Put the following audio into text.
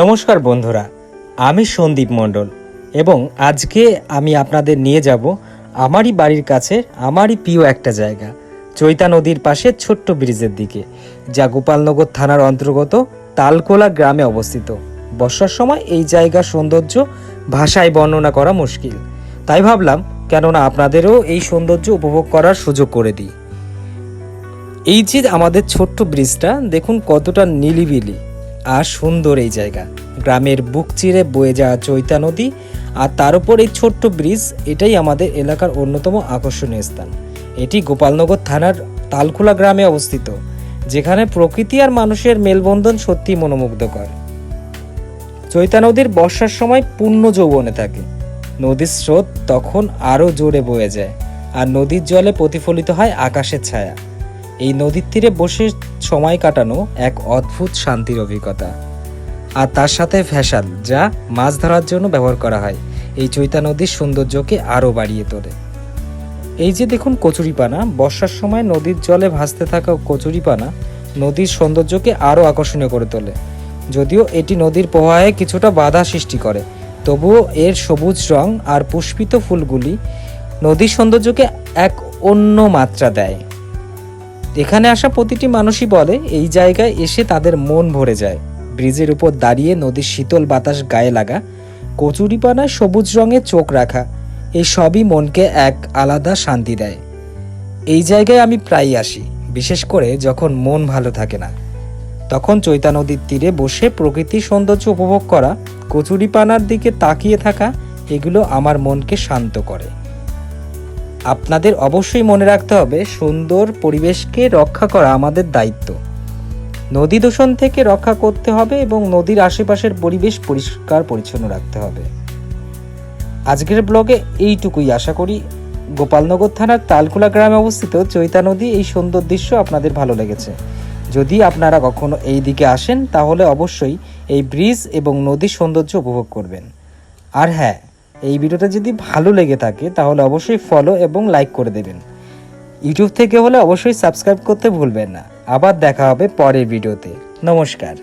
নমস্কার বন্ধুরা, আমি সন্দীপ মণ্ডল এবং আজকে আমি আপনাদের নিয়ে যাব আমারই বাড়ির কাছে আমারই প্রিয় একটা জায়গা, চৈতা নদীর পাশে ছোট্ট ব্রিজের দিকে, যা গোপালনগর থানার অন্তর্গত তালকোলা গ্রামে অবস্থিত। বর্ষার সময় এই জায়গার সৌন্দর্য ভাষায় বর্ণনা করা মুশকিল। তাই ভাবলাম, কেননা আপনাদেরও এই সৌন্দর্য উপভোগ করার সুযোগ করে দিই। এই যে আমাদের ছোট্ট ব্রিজটা, দেখুন কতটা নিলিবিলি। আর সুন্দর এই জায়গা। গ্রামের বুক চিরে বয়ে যাওয়া চৈতা নদী আর তার উপর এই ছোট্ট ব্রিজ, এটাই আমাদের এলাকার অন্যতম আকর্ষণীয় স্থান। এটি গোপালনগর থানার তালখোলা গ্রামে অবস্থিত, যেখানে প্রকৃতি আর মানুষের মেলবন্ধন সত্যি মনোমুগ্ধকর। চৈতা নদীর বর্ষার সময় পূর্ণ যৌবনে থাকে। নদীর স্রোত তখন আরও জোরে বয়ে যায়, আর নদীর জলে প্রতিফলিত হয় আকাশের ছায়া। এই নদীর তীরে বসে সময় কাটানো এক অদ্ভুত শান্তির অভিজ্ঞতা। আর তার সাথে ফ্যাশাল যা মাছ ধরার জন্য ব্যবহার করা হয়। এই চৈতা নদীর সৌন্দর্যকে আরও বাড়িয়ে তোলে। এই যে দেখুন কচুরিপানা, বর্ষার সময় নদীর জলে ভাসতে থাকা কচুরিপানা নদীর সৌন্দর্যকে আরও আকর্ষণীয় করে তোলে। যদিও এটি নদীর প্রবাহে কিছুটা বাধা সৃষ্টি করে, তবুও এর সবুজ রং আর পুষ্পিত ফুলগুলি নদীর সৌন্দর্যকে এক অন্য মাত্রা দেয়। এখানে আসা প্রতিটি মানুষই বলে, এই জায়গায় এসে তাদের মন ভরে যায়। ব্রিজের উপর দাঁড়িয়ে নদীর শীতল বাতাস গায়ে লাগা, কচুরিপানায় সবুজ রঙে চোখ রাখা এই সবই মনকে এক আলাদা শান্তি দেয়। এই জায়গায় আমি প্রায়ই আসি, বিশেষ করে যখন মন ভালো থাকে না। তখন চৈতা নদীর তীরে বসে প্রকৃতির সৌন্দর্য উপভোগ করা, কচুরিপানার দিকে তাকিয়ে থাকা, এগুলো আমার মনকে শান্ত করে। আপনাদের অবশ্যই মনে রাখতে হবে, সুন্দর পরিবেশকে রক্ষা করা আমাদের দায়িত্ব। নদী দূষণ থেকে রক্ষা করতে হবে এবং নদীর আশেপাশের পরিবেশ পরিষ্কার পরিচ্ছন্ন রাখতে হবে। আজকের ব্লগে এইটুকুই আশা করি। গোপালনগর থানার তালকুলা গ্রামে অবস্থিত চৈতা নদী এই সুন্দর দৃশ্য আপনাদের ভালো লেগেছে। যদি আপনারা কখনো এই দিকে আসেন, তাহলে অবশ্যই এই ব্রিজ এবং নদীর সৌন্দর্য উপভোগ করবেন। আর হ্যাঁ এই ভিডিওটা যদি ভালো লেগে থাকে, তাহলে অবশ্যই ফলো এবং লাইক করে দেবেন। ইউটিউব থেকে হলে অবশ্যই সাবস্ক্রাইব করতে ভুলবেন না। আবার দেখা হবে পরের ভিডিওতে। নমস্কার।